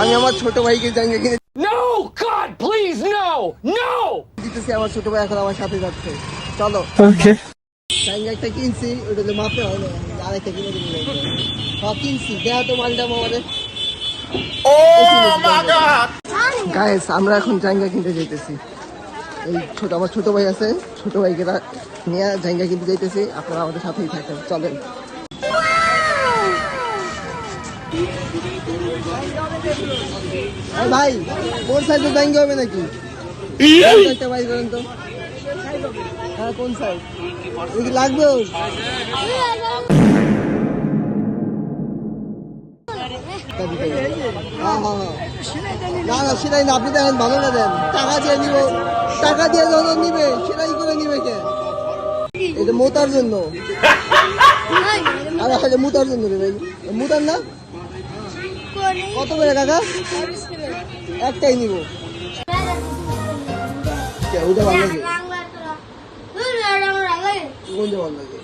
আমি আমার ছোট ভাইকে জাঙ্গা কিনে No! God, please, no! No! দিতেছি আমার ছোট ভাই এখন আমার সাথে যাচ্ছে। চলো। ওকে জাঙ্গা একটা কিনছি ওটা তো মাপে হয় না। আর একটা কিনে দিবি। সব কিনছি। দেয়া তো মালটা আমাদের। গাইস আমরা এখন জাঙ্গা কিনতে যাইতেছি। এই ছোট আমার ছোট ভাই আছে। ছোট ভাইকে নিয়ে জাঙ্গা কিনতে যাইতেছি। আপনারা আমাদের সাথেই থাকেন। চলেন। ভাই কোন সাইজে জাঙ্গা হবে নাকি? একটা ভাই করেন তো? হ্যাঁ কোন সাইজ লাগবে? হ্যাঁ, হ্যাঁ, হ্যাঁ। না না সেটাই না আপনি দেখেন ভালো না দেন। টাকা দিয়ে নিব টাকা দিয়ে যখন নিবে সেটাই করে নিবে কে? এটা মোতার জন্য। আরে মুতার জন্য রে ভাই। মুতার না? কত করে কাকা? একটাই নিব। ওইটা ভালো লাগে? কোনটা ভালো লাগে?